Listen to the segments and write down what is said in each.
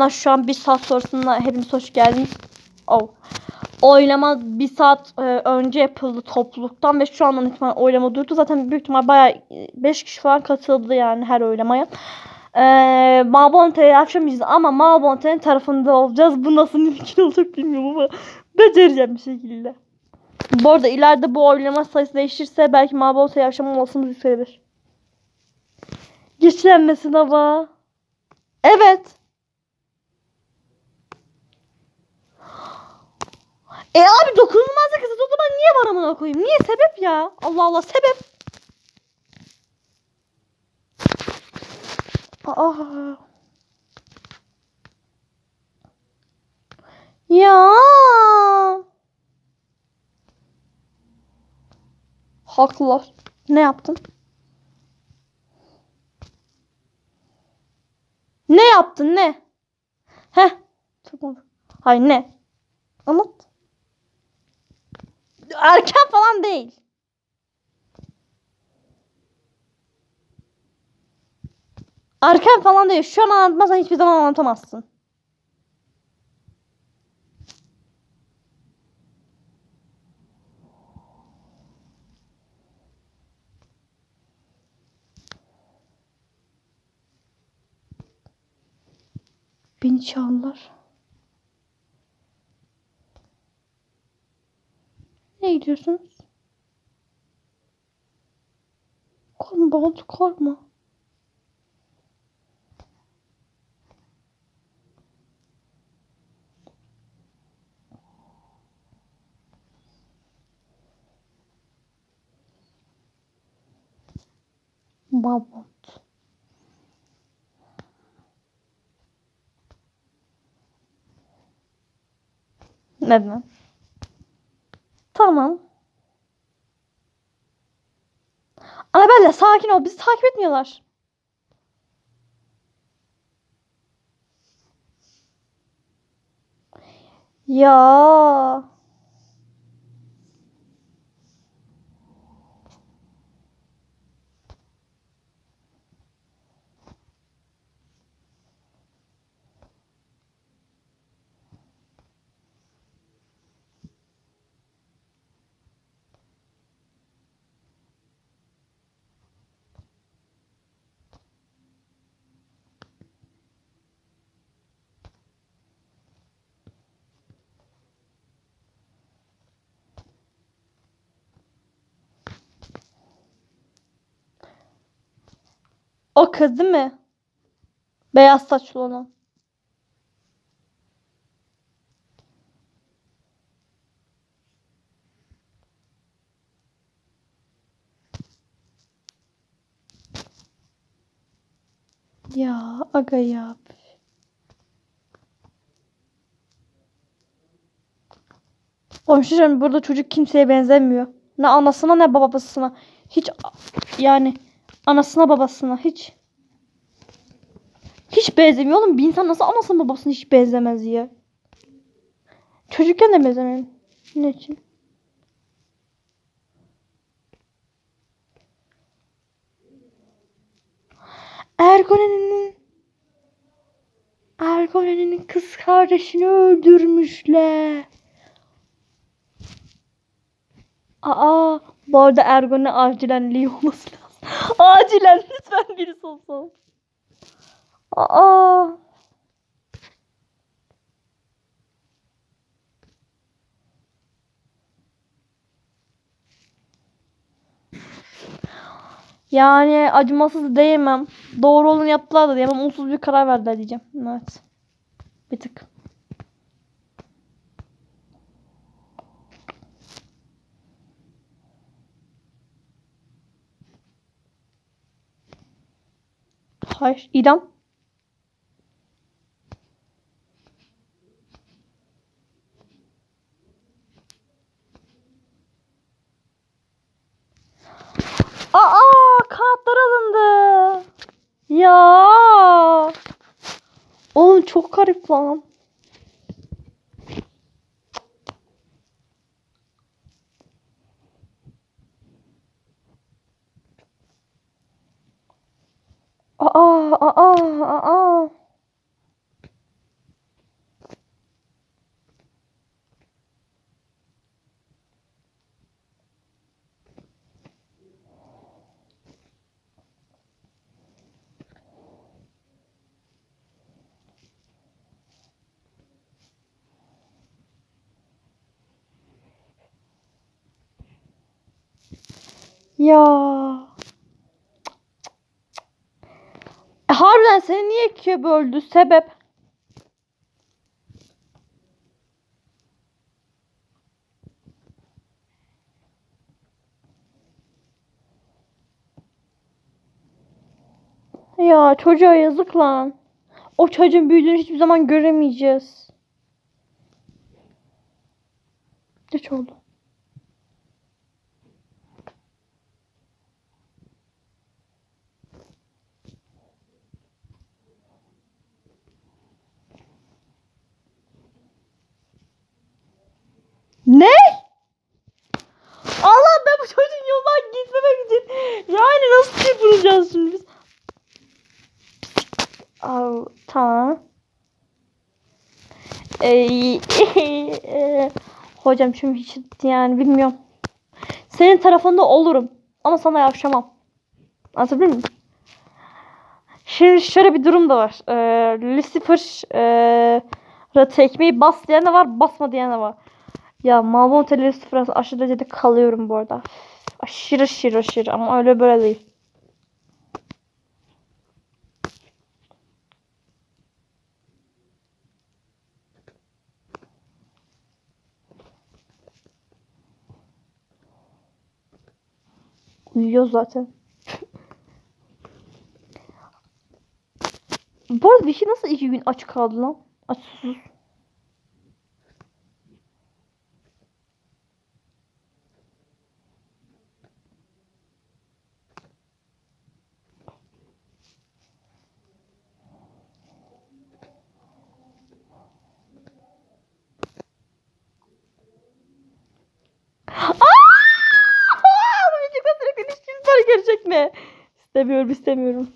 Bana şu an bir saat sonrasında hepiniz hoş geldiniz. Oh. Oylama bir saat e, önce yapıldı topluluktan ve şu andan itibaren oylama durdu. Zaten büyük ihtimal bayağı 5 kişi falan katıldı yani her oylamaya. Ee, Malbonte'yi akşam ama Malbonte'nin tarafında olacağız. Bu nasıl mümkün olacak bilmiyorum ama becereceğim bir şekilde. Bu arada ileride bu oylama sayısı değişirse belki Malbonte'yi akşam olmasımız yükselir. Güçlenme sınavı. Evet. E abi dokunulmazlık kısıt o zaman niye var amına koyayım? Niye sebep ya? Allah Allah sebep. Aa. Ya. Haklılar. Ne yaptın? Ne yaptın ne? Heh. Çok. Hayır ne? Anlat. Erken falan değil. Erken falan değil. Şu an anlatmazsan hiçbir zaman anlatamazsın. Beni çağırlar. Ne gidiyorsunuz? Korkma Batu korkma. Babot. Neden? Tamam. Annabelle sakin ol. Bizi takip etmiyorlar. Ya. O kız değil mi? Beyaz saçlı olan. Ya aga ya. Oğlum burada çocuk kimseye benzemiyor. Ne anasına ne babasına. Hiç yani anasına babasına hiç. Hiç benzemiyor oğlum. Bir insan nasıl anasına babasına hiç benzemez ya. Çocukken de benzemiyor. Ne için? Ergone'nin Ergone'nin kız kardeşini öldürmüşler. Aa, bu arada Ergone acilen Lee. Acilen lütfen birisi olsun. Aa. Yani acımasız diyemem. Doğru olanı yaptılar da diyemem. Unsuz bir karar verdiler diyeceğim. Evet. Bir tık. Hayır. İdam. Aa, kağıtlar alındı. Ya. Oğlum çok garip lan. Aa, 哦哦哦哦。哟。Harbiden seni niye ikiye böldü? Sebep? Ya çocuğa yazık lan. O çocuğun büyüdüğünü hiçbir zaman göremeyeceğiz. Geç oldu. Ne? Allah ben bu çocuğun yoldan gitmemek için yani nasıl yapılacağız şimdi biz? Al, tamam. Ey, e, hocam şimdi hiç yani bilmiyorum. Senin tarafında olurum ama sana yavşamam. Anlatabiliyor muyum? Şimdi şöyle bir durum da var. Ee, Lucifer ee, tekmeyi bas diyen de var, basma diyen de var. Ya Malbon Lucifer'a aşırı derecede kalıyorum bu arada. Aşırı aşırı aşırı ama öyle böyle değil. Uyuyor zaten. Bu arada dişi nasıl iki gün aç kaldı lan? Aç susuz. Aa! Bu çocuk sürekli dişçimiz var görecek mi? İstemiyorum istemiyorum.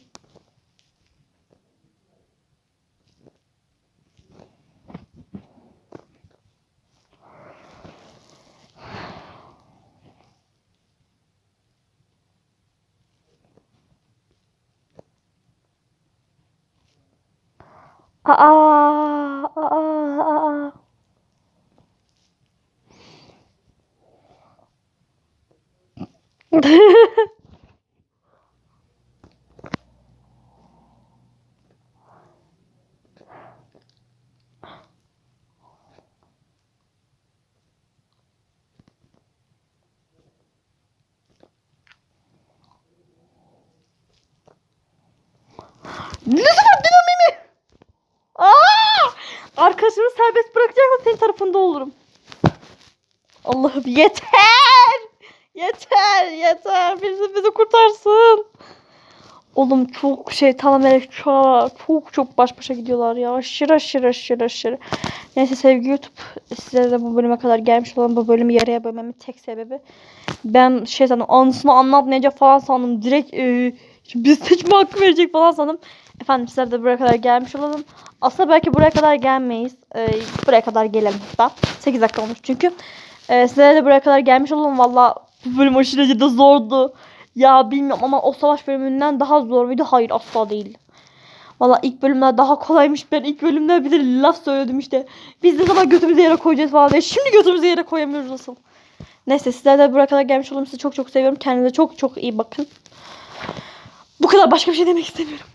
Aa, Lütfen dinamimi. Aa! Arkadaşımı serbest bırakacaksan senin tarafında olurum. Allah'ım yeter. Yeter, yeter. Bizi bizi kurtarsın. Oğlum çok şey tamam melek çok çok baş başa gidiyorlar ya. Aşırı aşırı aşırı aşırı. Neyse sevgili YouTube size de bu bölüme kadar gelmiş olan bu bölümü yarıya bölmemin tek sebebi ben şey sandım anısını anlatmayacak falan sandım. Direkt e, biz seçme hakkı verecek falan sandım. Efendim sizler de buraya kadar gelmiş olalım. Aslında belki buraya kadar gelmeyiz. E, buraya kadar gelelim hatta. 8 dakika olmuş çünkü. E, sizler de buraya kadar gelmiş olalım. Valla bu bölüm aşırı derecede zordu. Ya bilmiyorum ama o savaş bölümünden daha zor muydu? Hayır asla değil. Valla ilk bölümler daha kolaymış. Ben ilk bölümde bir de laf söyledim işte. Biz ne zaman götümüzü yere koyacağız falan diye. Şimdi götümüzü yere koyamıyoruz asıl. Neyse sizler de buraya kadar gelmiş olalım. Sizi çok çok seviyorum. Kendinize çok çok iyi bakın. Bu kadar başka bir şey demek istemiyorum.